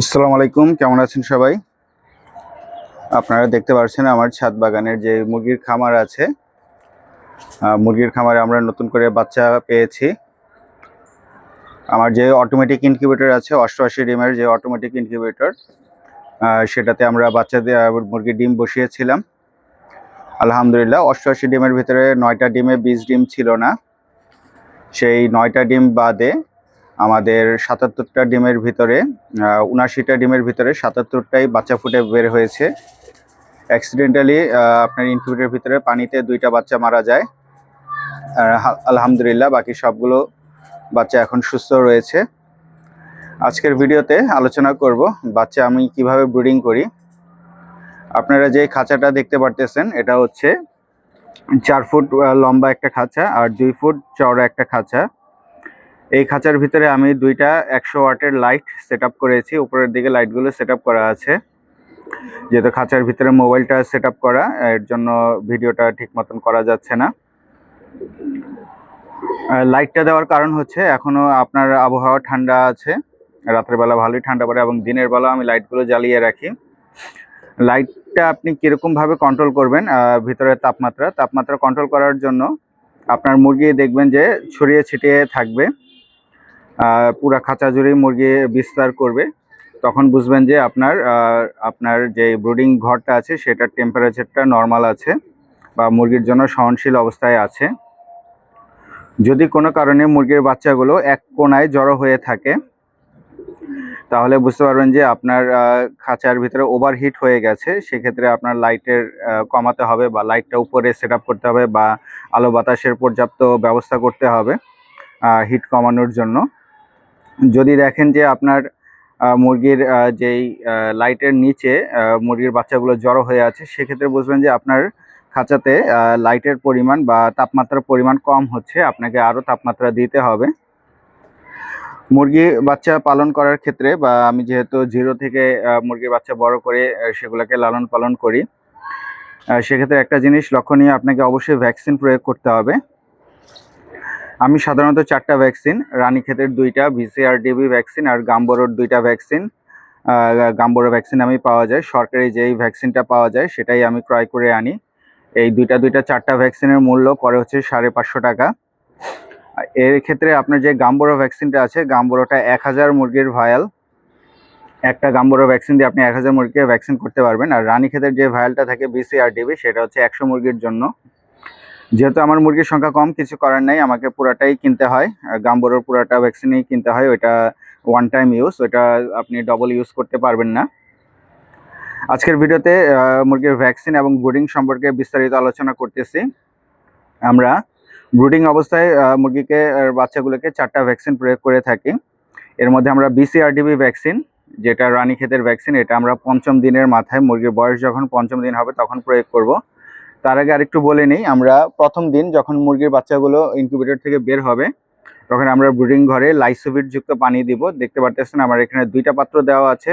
আসসালামু আলাইকুম, কেমন আছেন সবাই? আপনারা দেখতে পাচ্ছেন আমার ছাদ বাগানের যে মুরগির খামার আছে। মুরগির খামারে আমরা নতুন করে বাচ্চা পেয়েছি। আমার যে অটোমেটিক ইনকিউবেটর আছে, অষ্টআশি ডিমের যে অটোমেটিক ইনকিউবেটর সেটাতে আমরা বাচ্চা দিয়ে মুরগির ডিম বসিয়েছিলাম। আলহামদুলিল্লাহ, অষ্টআশি ডিমের ভিতরে নয়টা ডিমে বিশ ডিম ছিল না। সেই নয়টা ডিম বাদে আমাদের সাতাত্তরটা ডিমের ভিতরে উনাশিটা ডিমের ভিতরে সাতাত্তরটাই বাচ্চা ফুটে বের হয়েছে। অ্যাক্সিডেন্টালি আপনার ইনকিউবেটরের ভিতরে পানিতে দুইটা বাচ্চা মারা যায়। আর আলহামদুলিল্লাহ, বাকি সবগুলো বাচ্চা এখন সুস্থ রয়েছে। আজকের ভিডিওতে আলোচনা করব বাচ্চা আমি কীভাবে ব্রিডিং করি। আপনারা যে খাঁচাটা দেখতে পারতেছেন, এটা হচ্ছে চার ফুট লম্বা একটা খাঁচা আর দুই ফুট চওড়া একটা খাঁচা। এই খাঁচার ভিতরে আমি দুইটা একশো ওয়াটের লাইট সেট করেছি। উপরের দিকে লাইটগুলো সেট করা আছে। যেহেতু খাঁচার ভিতরে মোবাইলটা সেট করা, এর জন্য ভিডিওটা ঠিক মতন করা যাচ্ছে না। লাইটটা দেওয়ার কারণ হচ্ছে, এখনও আপনার আবহাওয়া ঠান্ডা আছে। রাতের বেলা ভালোই ঠান্ডা পড়ে এবং দিনের বেলা আমি লাইটগুলো জ্বালিয়ে রাখি। লাইটটা আপনি কীরকমভাবে কন্ট্রোল করবেন ভিতরের তাপমাত্রা তাপমাত্রা কন্ট্রোল করার জন্য আপনার মুরগি দেখবেন যে ছড়িয়ে ছিটিয়ে থাকবে। পুরা খাঁচা জুড়েই মুরগি বিস্তার করবে। তখন বুঝবেন যে আপনার আপনার যে ব্রুডিং ঘরটা আছে, সেটার টেম্পারেচারটা নর্মাল আছে বা মুরগির জন্য সহনশীল অবস্থায় আছে। যদি কোনো কারণে মুরগির বাচ্চাগুলো এক কোনায় জড়ো হয়ে থাকে, তাহলে বুঝতে পারবেন যে আপনার খাঁচার ভিতরে ওভারহিট হয়ে গেছে। সেক্ষেত্রে আপনার লাইটের কমাতে হবে বা লাইটটা উপরে সেট করতে হবে বা আলো বাতাসের পর্যাপ্ত ব্যবস্থা করতে হবে হিট কমানোর জন্য। যদি দেখেন যে আপনার মুরগির যেই লাইটের নিচে মুরগির বাচ্চাগুলো জড়ো হয়ে আছে, সেক্ষেত্রে বুঝবেন যে আপনার খাঁচাতে লাইটের পরিমাণ বা তাপমাত্রার পরিমাণ কম হচ্ছে, আপনাকে আরও তাপমাত্রা দিতে হবে। মুরগি বাচ্চা পালন করার ক্ষেত্রে বা আমি যেহেতু জিরো থেকে মুরগির বাচ্চা বড় করে সেগুলোকে লালন পালন করি সেক্ষেত্রে একটা জিনিস লক্ষণীয়, আপনাকে অবশ্যই ভ্যাকসিন প্রয়োগ করতে হবে। আমি সাধারণত চারটা ভ্যাকসিন রানীক্ষেতের দুইটা ভিসিআরডিবি ভ্যাকসিন আর গাম্বরোর দুইটা ভ্যাকসিন গাম্বরো ভ্যাকসিন আমি পাওয়া যায়। সরকারি যেই ভ্যাকসিনটা পাওয়া যায়, সেটাই আমি ক্রয় করে আনি। এই দুইটা দুইটা, চারটা ভ্যাকসিনের মূল্য পরে হচ্ছে সাড়ে পাঁচশো টাকা। এর ক্ষেত্রে আপনার যে গাম্বরো ভ্যাকসিনটা আছে, গাম্বরোটা এক হাজার মুরগির ভায়াল একটা গাম্বরো ভ্যাকসিন দিয়ে আপনি এক হাজার মুরগিকে ভ্যাকসিন করতে পারবেন। আর রানীক্ষেতের যে ভায়ালটা থাকে বিসিআরডিবি সেটা হচ্ছে একশো মুরগির জন্য। যেহেতু আমার মুরগির সংখ্যা কম, কিছু করার নেই। আমাকে পুরাটাই কিনতে হয়। গাম্বরোর পুরাটা ভ্যাকসিনই কিনতে হয়। ওইটা ওয়ান টাইম ইউজ ওইটা আপনি ডবল ইউজ করতে পারবেন না। আজকের ভিডিওতে মুরগির ভ্যাকসিন এবং ব্রুডিং সম্পর্কে বিস্তারিত আলোচনা করতেছি। আমরা ব্রুডিং অবস্থায় মুরগিকে বাচ্চাগুলোকে চারটা ভ্যাকসিন প্রয়োগ করে থাকি। এর মধ্যে আমরা বিসিআরডিবি ভ্যাকসিন যেটা রানী ক্ষেতের ভ্যাকসিন এটা আমরা পঞ্চম দিনের মাথায় মুরগির বয়স যখন পঞ্চম দিন হবে, তখন প্রয়োগ করব। তার আগে আরেকটু বলে নিই, আমরা প্রথম দিন যখন মুরগির বাচ্চাগুলো ইনকিউবেটর থেকে বের হবে, তখন আমরা ব্রুডিং ঘরে লাইসোভিট যুক্ত পানি দিব। দেখতে পারতেছেন আমার এখানে দুইটা পাত্র দেওয়া আছে,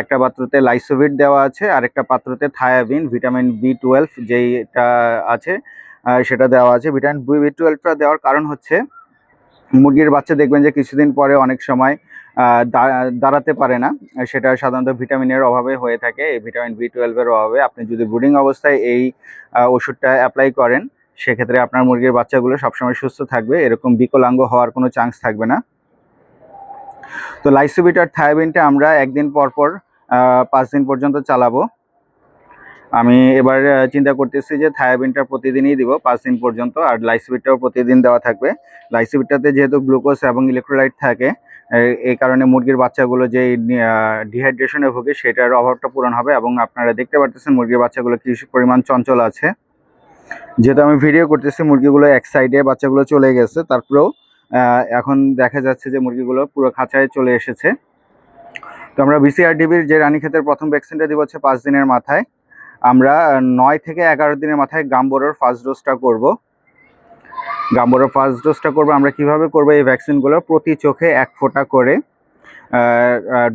একটা পাত্রতে লাইসোভিট দেওয়া আছে, আর একটা পাত্রতে থায়াবিন ভিটামিন বি টুয়েলভ যেইটা আছে সেটা দেওয়া আছে। ভিটামিন বি টুয়েলভটা দেওয়ার কারণ হচ্ছে, মুরগির বাচ্চা দেখবেন যে কিছুদিন পরে অনেক সময় দাঁড়াতে পারে না। সেটা সাধারণত ভিটামিনের অভাবে হয়ে থাকে। এই ভিটামিন বি টুয়েলভের অভাবে আপনি যদি ব্রুডিং অবস্থায় এই ওষুধটা অ্যাপ্লাই করেন, সেক্ষেত্রে আপনার মুরগির বাচ্চাগুলো সবসময় সুস্থ থাকবে। এরকম বিকলাঙ্গ হওয়ার কোনো চান্স থাকবে না। তো লাইসোবিট আর থায়াবিনটা আমরা একদিন পর পর পাঁচ দিন পর্যন্ত চালাবো। আমি এবার চিন্তা করতেছি যে থায়াবিনটা প্রতিদিনই দিব, পাঁচ দিন পর্যন্ত। আর লাইসোবিটটাও প্রতিদিন দেওয়া থাকবে। লাইসোবিটটাতে যেহেতু গ্লুকোজ এবং ইলেকট্রোলাইট থাকে এই কারণে মুরগির বাচ্চাগুলো যে ডিহাইড্রেশনে ভোগে সেটার অভাবটা পূরণ হবে এবং আপনারা দেখতে পারতেছেন মুরগির বাচ্চাগুলো কি পরিমাণ চঞ্চল আছে। যেহেতু আমি ভিডিও করতেছি, মুরগিগুলো এক সাইডে বাচ্চাগুলো চলে গেছে, তারপরেও এখন দেখা যাচ্ছে যে মুরগিগুলো পুরো খাঁচায় চলে এসেছে। তো আমরা বিসিআরডিবির যে রানীক্ষেতের প্রথম ভ্যাকসিনটা দিব হচ্ছে পাঁচ দিনের মাথায়। আমরা নয় থেকে এগারো দিনের মাথায় গাম্বোরোর ফার্স্ট ডোজটা করব। গাম্বোরোর ফার্স্ট ডোজটা করব। আমরা কীভাবে করব এই ভ্যাকসিনগুলো প্রতি চোখে এক ফোঁটা করে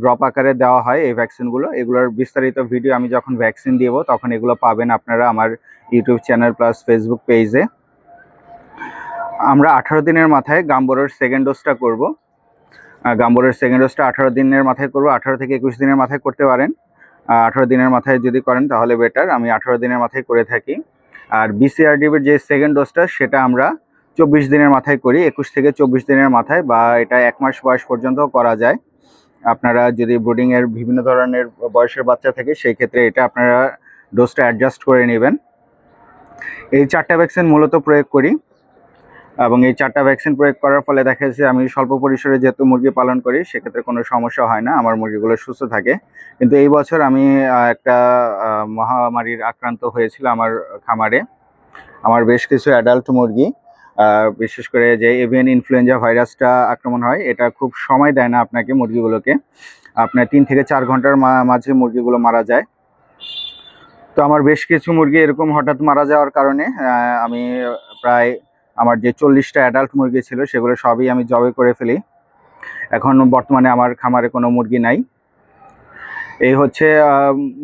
ড্রপ আকারে দেওয়া হয় এই ভ্যাকসিনগুলো এগুলোর বিস্তারিত ভিডিও আমি যখন ভ্যাকসিন দিব, তখন এগুলো পাবেন আপনারা আমার ইউটিউব চ্যানেল প্লাস ফেসবুক পেজে আমরা আঠারো দিনের মাথায় গাম্বোরোর সেকেন্ড ডোজটা করব। গাম্বরের সেকেন্ড ডোজটা আঠারো দিনের মাথায় করব। আঠারো থেকে একুশ দিনের মাথায় করতে পারেন। আঠারো দিনের মাথায় যদি করেন, তাহলে বেটার আমি আঠারো দিনের মাথায় করে থাকি। আর বিসিআরডিবির যে সেকেন্ড ডোজটা সেটা আমরা চব্বিশ দিনের মাথায় করি, একুশ থেকে চব্বিশ দিনের মাথায় বা এটা এক মাস বয়স পর্যন্ত করা যায়। আপনারা যদি ব্রুডিংয়ের বিভিন্ন ধরনের বয়সের বাচ্চা থাকে, সেই ক্ষেত্রে এটা আপনারা ডোজটা অ্যাডজাস্ট করে নেবেন। এই চারটা ভ্যাকসিন মূলত প্রয়োগ করি এবং এই চারটা ভ্যাকসিন প্রয়োগ করার ফলে দেখা যাচ্ছে আমি স্বল্প পরিসরে যেহেতু মুরগি পালন করি, সেক্ষেত্রে কোনো সমস্যা হয় না, আমার মুরগিগুলো সুস্থ থাকে। কিন্তু এই বছর আমি একটা মহামারীর আক্রান্ত হয়েছিল আমার খামারে। আমার বেশ কিছু অ্যাডাল্ট মুরগি। বিশেষ করে যে এভিয়ান ইনফ্লুয়েঞ্জা ভাইরাসটা আক্রমণ হয়, এটা খুব সময় দেয় না আপনাকে মুরগিগুলোকে। আপনার তিন থেকে চার ঘণ্টার মাঝে মুরগিগুলো মারা যায়। তো আমার বেশ কিছু মুরগি এরকম হঠাৎ মারা যাওয়ার কারণে আমি প্রায় আমার যে চল্লিশটা অ্যাডাল্ট মুরগি ছিল, সেগুলো সবই আমি জবে করে ফেলি। এখন বর্তমানে আমার খামারে কোনো মুরগি নাই। এই হচ্ছে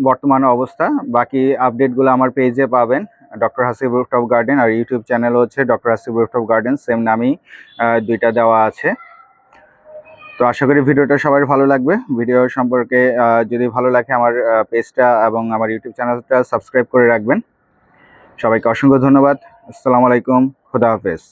বর্তমান অবস্থা। বাকি আপডেটগুলো আমার পেজে পাবেন। ডক্টর হাসিব রুফটপ গার্ডেন আর ইউটিউব চ্যানেল হচ্ছে doctor Hasib rooftop garden same নামই দুইটা দেওয়া আছে। তো আশা করি ভিডিওটা সবার ভালো লাগবে। ভিডিও সম্পর্কে যদি ভালো লাগে আমার পেজটা এবং আমার ইউটিউব চ্যানেলটা সাবস্ক্রাইব করে রাখবেন। সবাইকে অসংখ্য ধন্যবাদ। আসসালামু আলাইকুম। খুদা হাফেজ।